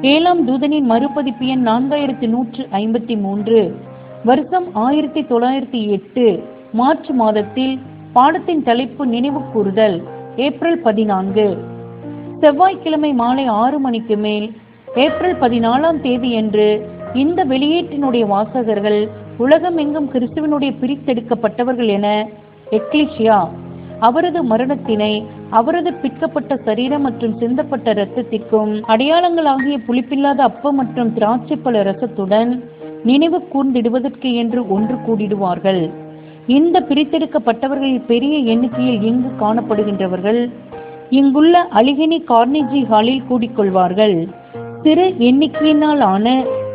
ஏழாம் தூதனின் மறுபதிப்பு எண் நான்காயிரத்தி நூற்று ஐம்பத்தி மூன்று. வருஷம் ஆயிரத்தி தொள்ளாயிரத்தி எட்டு மார்ச் மாதத்தில் பாடத்தின் தலைப்பு நினைவு கூறுதல் ஏப்ரல் பதினான்கு. செவ்வாய்க்கிழமை மாலை ஆறு மணிக்கு மேல் ஏப்ரல் பதினாலாம் தேதியன்று இந்த வெளியீட்டினுடைய வாசகர்கள் உலகமெங்கும் கிறிஸ்துவனுடைய பிரித்தெடுக்கப்பட்டவர்கள் என எக்லிஷியா அவரது மரணத்தினை அவரது பிற்கப்பட்ட சரீரம் மற்றும் சிந்தப்பட்ட இரத்தத்திற்கும் அடையாளங்களாகிய புளிப்பில்லாத அப்பம் மற்றும் திராட்சைப்பழ ரசத்துடன் நினைவு கூர்ந்திடுவதற்கு என்று ஒன்று கூடிடுவார்கள். இந்த பிரித்தெடுக்கப்பட்டவர்களில் பெரிய எண்ணிக்கையில் இங்கு காணப்படுகின்றவர்கள் இங்குள்ள அலிகினி கார்னிஜி ஹாலில் கூடிக்கொள்வார்கள். சிறு எண்ணிக்கையினால் ஆன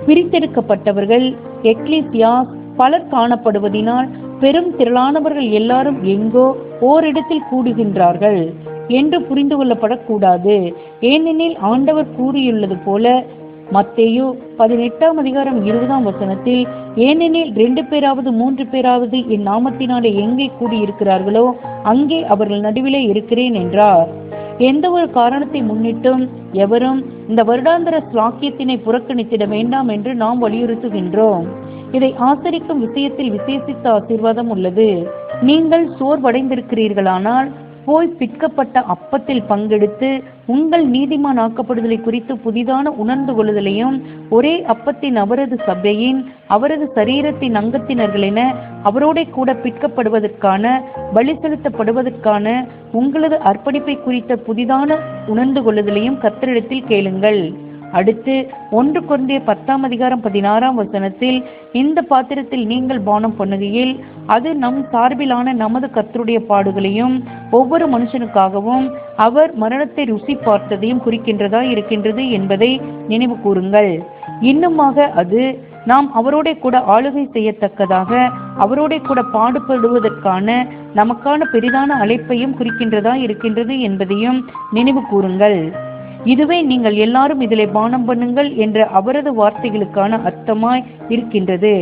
பிரித்தெடுக்கப்பட்டவர்கள் எக்லிசியாஸ் பலர் காணப்படுவதினால் பெரும் திரளானவர்கள் எல்லாரும் எங்கோ ஓரிடத்தில் கூடுகின்றார்கள் என்று புரிந்து கொள்ளப்படக்கூடாது. ஏனெனில் ஆண்டவர் கூறியுள்ளது போல மத்தேயு பதினெட்டாம் அதிகாரம் இருபதாம் வசனத்தில் ஏனெனில் ரெண்டு பேராவது மூன்று பேராவது என் நாமத்தினாலே எங்கே கூடியிருக்கிறார்களோ அங்கே அவர்கள் நடுவிலே இருக்கிறேன் என்றார். எந்த ஒரு காரணத்தை முன்னிட்டும் எவரும் இந்த வருடாந்திர ஸ்லாக்கியத்தினை புறக்கணித்திட வேண்டாம் என்று நாம் வலியுறுத்துகின்றோம். இதை ஆசரிக்கும் விஷயத்தில் விசேஷித்த ஆசீர்வாதம் உள்ளது. நீங்கள் சோர்வடைந்திருக்கிறீர்களானால் போய் பிற்கப்பட்ட அப்பத்தில் பங்கெடுத்து உங்கள் நீதிமான் ஆக்கப்படுதலை குறித்து புதிதான உணர்ந்து கொள்ளுதலையும் ஒரே அப்பத்தின் அவரது சபையின் அவரது சரீரத்தின் அங்கத்தினர்கள் என அவரோட கூட பிற்கப்படுவதற்கான பலி செலுத்தப்படுவதற்கான உங்களது அர்ப்பணிப்பை குறித்த புதிதான உணர்ந்து கொள்ளுதலையும் கத்தரிடத்தில் கேளுங்கள். அடுத்து ஒன்று கொண்டே பத்தாம் அதிகாரம் பதினாறாம் வசனத்தில் இந்த பாத்திரத்தில் நீங்கள் பானம் பண்ணுகையில் அது நம் சார்பிலான நமது கர்த்தருடைய பாடுகளையும் ஒவ்வொரு மனுஷனுக்காகவும் அவர் மரணத்தை ருசி பார்த்ததையும் குறிக்கின்றதா இருக்கின்றது என்பதை நினைவு கூறுங்கள். இன்னுமாக அது நாம் அவரோட கூட ஆளுகை செய்யத்தக்கதாக அவரோட கூட பாடுபடுவதற்கான நமக்கான பெரிதான அழைப்பையும் குறிக்கின்றதா இருக்கின்றது என்பதையும் நினைவு கூறுங்கள். இதுவே நீங்கள் எல்லாரும் இதிலே பானம் பண்ணுங்கள் என்ற அவரது வார்த்தைகளுக்கான அர்த்தமாய் இருக்கின்றது.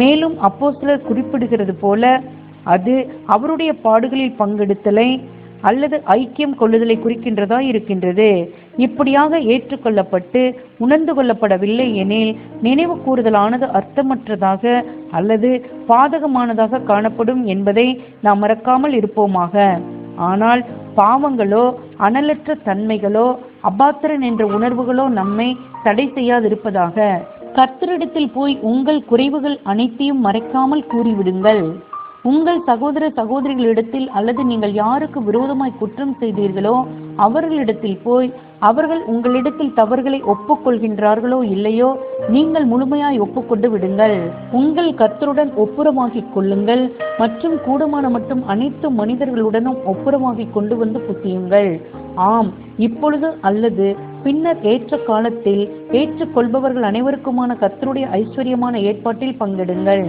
மேலும் அப்போஸ்தலர் குறிப்பிடுகிறது போல அது அவருடைய பாடுகளில் பங்கெடுத்தலை அல்லது ஐக்கியம் கொள்ளுதலை குறிக்கின்றதா இருக்கின்றது. இப்படியாக ஏற்றுக்கொள்ளப்பட்டு உணர்ந்து கொள்ளப்படவில்லை எனில் நினைவு கூறுதலானது அர்த்தமற்றதாக அல்லது பாதகமானதாக காணப்படும் என்பதை நாம் மறக்காமல் இருப்போமாக. ஆனால் பாவங்களோ அனலற்ற தன்மைகளோ அபாத்திரன் என்ற உணர்வுகளோ நம்மை தடை செய்யாதிருப்பதாக. கர்த்தரிடத்தில் போய் உங்கள் குறைவுகள் அனைத்தையும் மறைக்காமல் கூறிவிடுங்கள். உங்கள் சகோதர சகோதரிகளிடத்தில் அல்லது நீங்கள் யாருக்கு விரோதமாய் குற்றம் செய்தீர்களோ அவர்களிடத்தில் போய் அவர்கள் உங்களிடத்தில் தவறுகளை ஒப்புக்கொள்கின்றார்களோ இல்லையோ நீங்கள் முழுமையாய் ஒப்புக்கொண்டு விடுங்கள். உங்கள் கர்த்தருடன் ஒப்புரமாகிக் கொள்ளுங்கள். மற்றும் கூடுமான மட்டும் அனைத்து மனிதர்களுடனும் ஒப்புரமாகிக் கொண்டு வந்து புசியுங்கள் ஆம் இப்பொழுது அல்லது பின்னர் ஏற்ற காலத்தில் ஏற்றுக்கொள்பவர்கள் அனைவருக்குமான கர்த்தருடைய ஐஸ்வர்யமான ஏற்பாட்டில் பங்கெடுங்கள்.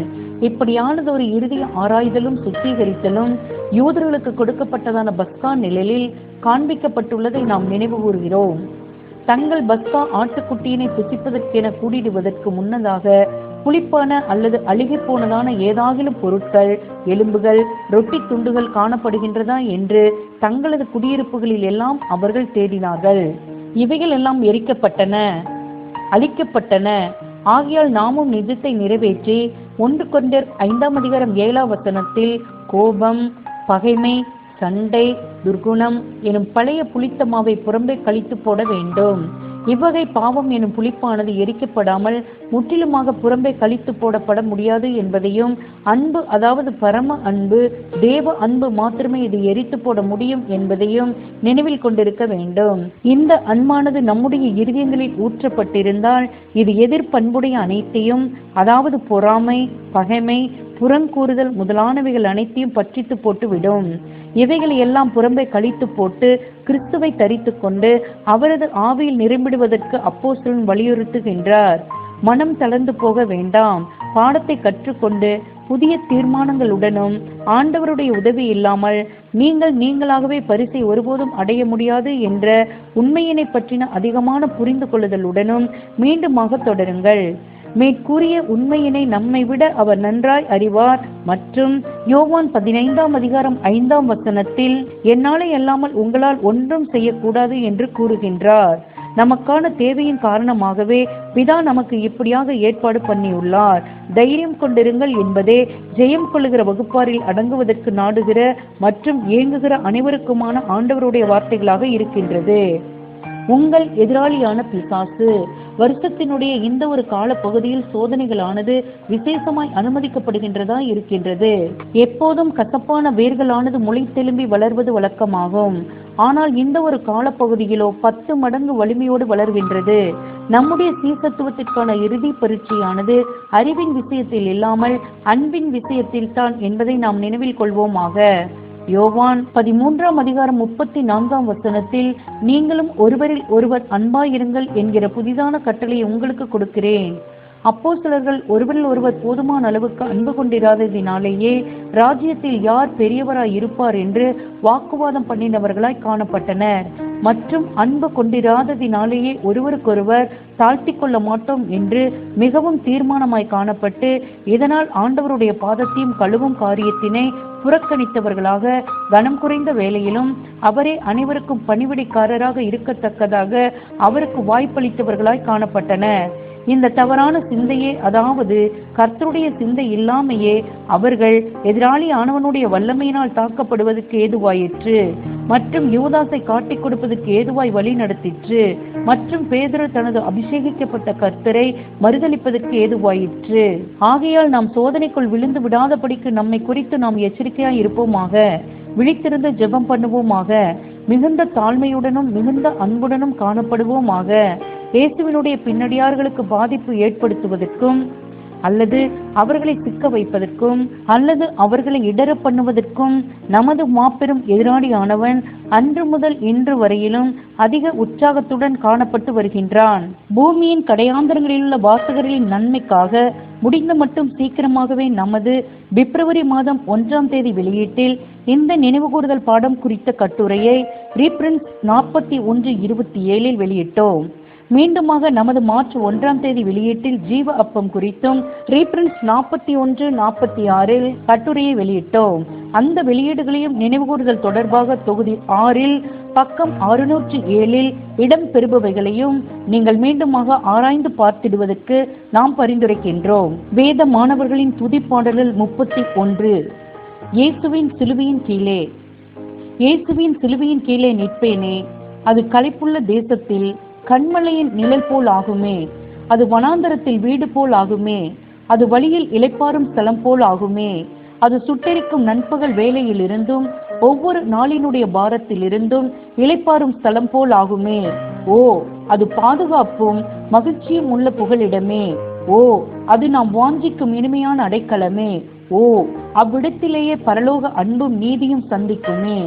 இப்படியானது ஒரு இறுதி ஆராய்தலும் சுத்திகரித்தலும் யூதர்களுக்கு கொடுக்கப்பட்டதான பஸ்கா நிழலில் காண்பிக்கப்பட்டுள்ளதை நாம் நினைவு கூறுகிறோம் தங்கள் பஸ்கா ஆட்டுக்குட்டியினை புசிப்பதற்கென கூடிடுவதற்கு முன்னதாக புளிப்பான அல்லது அழுகி போனதான ஏதாகிலும் பொருட்கள் எலும்புகள் ரொட்டி துண்டுகள் காணப்படுகின்றதா என்று தங்களது குடியிருப்புகளில் எல்லாம் அவர்கள் தேடினார்கள். இவைகள் எல்லாம் எரிக்கப்பட்டன அழிக்கப்பட்டன. ஆகையால் நாமும் நிஜத்தை நிறைவேற்றி ஒன்று கொண்டர் ஐந்தாம் அதிகாரம் ஏழாம் வசனத்தில் கோபம் பகைமை சண்டை துர்குணம் எனும் பழைய புளித்த மாவை புறம்பே கழித்து போட வேண்டும். இவ்வகை பாவம் எனும் புளிப்பானது எரிக்கப்படாமல் முற்றிலுமாக புறம்பே கழித்து போடப்பட முடியாது என்பதையும் அன்பு அதாவது பரம அன்பு தேவ அன்பு மாத்திரமே இது எரித்து போட முடியும் என்பதையும் நினைவில் கொண்டிருக்க வேண்டும். இந்த அன்பானது நம்முடைய இருதயங்களில் ஊற்றப்பட்டிருந்தால் இது எதிர்ப்பண்புடைய அனைத்தையும் அதாவது பொறாமை பகைமை புறங்கூறுதல் முதலானவைகள் அனைத்தையும் பற்றித்து போட்டுவிடும். இவைகளை எல்லாம் புறம்பை கழித்து போட்டு கிறிஸ்துவை தரித்து கொண்டு அவரது ஆவியில் நிரம்பிடுவதற்கு அப்போஸ்தலன் வலியுறுத்துகின்றார். மனம் தளர்ந்து போக வேண்டாம். பாடத்தை கற்றுக்கொண்டு புதிய தீர்மானங்களுடனும் ஆண்டவருடைய உதவி இல்லாமல் நீங்கள் நீங்களாகவே பரிசை ஒருபோதும் அடைய முடியாது என்ற உண்மையினை பற்றின அதிகமான புரிந்து கொள்ளுதலுடனும் மீண்டுமாக தொடருங்கள். மேற்கூறிய உண்மையினை நம்மை விட அவர் நன்றாய் அறிவார். மற்றும் யோவான் பதினைந்தாம் அதிகாரம் ஐந்தாம் வசனத்தில் என்னாலே அல்லாமல் உங்களால் ஒன்றும் செய்யக்கூடாது என்று கூறுகின்றார். நமக்கான தேவையின் காரணமாகவே பிதா நமக்கு இப்படியாக ஏற்பாடு பண்ணியுள்ளார். தைரியம் கொண்டிருங்கள் என்பதே ஜெயம் கொள்ளுகிற வகுப்பாரில் அடங்குவதற்கு நாடுகிற மற்றும் இயங்குகிற அனைவருக்குமான ஆண்டவருடைய வார்த்தைகளாக இருக்கின்றது. உங்கள் எதிராளியான பிசாசு வருஷத்தினுடைய இந்த ஒரு கால பகுதியில் சோதனைகளானது விசேஷமாய் அனுமதிக்கப்படுகின்றதா இருக்கின்றது. எப்போதும் கசப்பான வேர்களானது முளைத்தெலும்பி வளர்வது வழக்கமாகும். ஆனால் இந்த ஒரு காலப்பகுதியிலோ பத்து மடங்கு வலிமையோடு வளர்கின்றது. நம்முடைய சீசத்துவத்திற்கான இறுதி பரீட்சையானது அறிவின் விஷயத்தில் இல்லாமல் அன்பின் விஷயத்தில் தான் என்பதை நாம் நினைவில் கொள்வோமாக. யோவான் பதிமூன்றாம் அதிகாரம் முப்பத்தி நான்காம் வசனத்தில் நீங்களும் ஒருவரில் ஒருவர் அன்பாயிருங்கள் என்கிற புதிதான கட்டளையை உங்களுக்கு கொடுக்கிறேன். அப்போ சிலர்கள் ஒருவரில் ஒருவர் போதுமான அளவுக்கு அன்பு கொண்டிராததினாலேயே ராஜ்யத்தில் யார் பெரியவராய் இருப்பார் என்று வாக்குவாதம் பண்ணினவர்களாய் காணப்பட்டனர். மற்றும் அன்பு கொண்டிராததினாலேயே ஒருவருக்கொருவர் தாழ்த்தி கொள்ள மாட்டோம் என்று மிகவும் தீர்மானமாய் காணப்பட்டு இதனால் ஆண்டவருடைய பாதத்தையும் கழுவும் காரியத்தினை புறக்கணித்தவர்களாக கனம் குறைந்த வேலையிலும் அவரே அனைவருக்கும் பணிவிடைக்காரராக இருக்கத்தக்கதாக அவருக்கு வாய்ப்பளித்தவர்களாய் காணப்பட்டனர் இந்த தவறான சிந்தையே அதாவது கர்த்தருடைய சிந்தை இல்லாமையே அவர்கள் எதிராளி ஆனவனுடைய வல்லமையினால் தாக்கப்படுவதற்கு ஏதுவாயிற்று. மற்றும் யூதாசை காட்டிக் கொடுப்பதற்கு ஏதுவாய் வழி நடத்திற்று. மற்றும் பேதுரு தனது அபிஷேகிக்கப்பட்ட கர்த்தரை மறுதளிப்பதற்கு ஏதுவாயிற்று. ஆகையால் நாம் சோதனைக்குள் விழுந்து விடாதபடிக்கு நம்மை குறித்து நாம் எச்சரிக்கையாய் இருப்போமாக. விழித்திருந்து ஜெபம் பண்ணுவோமாக. மிகுந்த தாழ்மையுடனும் மிகுந்த அன்புடனும் காணப்படுவோமாக. இயேசுவினுடைய பின்னடியார்களுக்கு பாதிப்பு ஏற்படுத்துவதற்கும் அல்லது அவர்களை சிக்க வைப்பதற்கும் அல்லது அவர்களை இடர பண்ணுவதற்கும் நமது மாபெரும் எதிராளியானவன் அன்று முதல் இன்று வரையிலும் அதிக உற்சாகத்துடன் காணப்பட்டு வருகின்றான். பூமியின் கடையாந்தரங்களில் உள்ள வாசகர்களின் நன்மைக்காக முடிந்த மட்டும் சீக்கிரமாகவே நமது பிப்ரவரி மாதம் ஒன்றாம் தேதி வெளியீட்டில் இந்த நினைவுகூறுதல் பாடம் குறித்த கட்டுரையை ரீப்ரின்ஸ் நாற்பத்தி ஒன்று இருபத்தி ஏழில் வெளியிட்டோம். மீண்டுமாக நமது மார்ச் ஒன்றாம் தேதி வெளியீட்டில் ஜீவ அப்பம் குறித்தும் ரீப்ரின்ஸ் நாற்பத்தி ஒன்று நாற்பத்தி ஆறில் கட்டுரையை வெளியிட்டோம். அந்த வெளியீடுகளையும் நினைவுகூறுதல் தொடர்பாக தொகுதி ஆறில் பக்கம் அறுநூற்று ஏழில் இடம் பெறுபவைகளையும் நீங்கள் மீண்டுமாக ஆராய்ந்து பார்த்திடுவதற்கு நாம் பரிந்துரைக்கின்றோம். வேத மாணவர்களின் துதிப்பாடலில் முப்பத்தி ஒன்று. இயேசுவின் சிலுவையின் கீழே. இயேசுவின் சிலுவையின் கீழே நிற்பேனே. அது களைப்புள்ள தேசத்தில் கண்மலையின் நிழல் போல் ஆகுமே. அது வனாந்தரத்தில் வீடு போல் ஆகுமே. அது வழியில் இளைப்பாறும் ஸ்தலம் போல் ஆகுமே. அது சுட்டெரிக்கும் நண்பகல் வேலையிலிருந்தும் ஒவ்வொரு நாளினுடைய பாரத்திலிருந்தும் இளைப்பாறும் ஸ்தலம் போல் ஆகுமே. ஓ அது பாதுகாப்பும் மகிழ்ச்சியும் உள்ள புகழிடமே ஓ அது நாம் வாஞ்சிக்கும் இனிமையான அடைக்கலமே. ஓ அவ்விடத்திலேயே பரலோக அன்பும் நீதியும் சந்திக்குமே.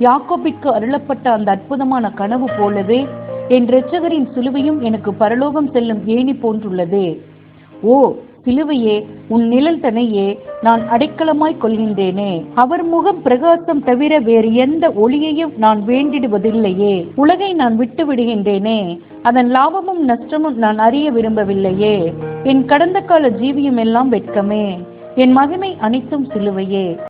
யாக்கோபிற்கு அருளப்பட்ட அந்த அற்புதமான கனவு போலவே என் இரட்சகரின் சிலுவையும் எனக்கு பரலோகம் செல்லும் ஏணி போன்றுள்ளது. ஓ சிலுவையே உன் நிழல் தனையே நான் அடைக்கலமாய் கொள்கின்றேனே. அவர் முகம் பிரகாசம் தவிர வேறு எந்த ஒளியையும் நான் வேண்டிடுவதில்லையே. உலகை நான் விட்டு விடுகின்றேனே அதன் லாபமும் நஷ்டமும் நான் அறிய விரும்பவில்லையே. என் கடந்த கால ஜீவியம் எல்லாம் வெட்கமே. என் மகிமை அனைத்தும் சிலுவையே.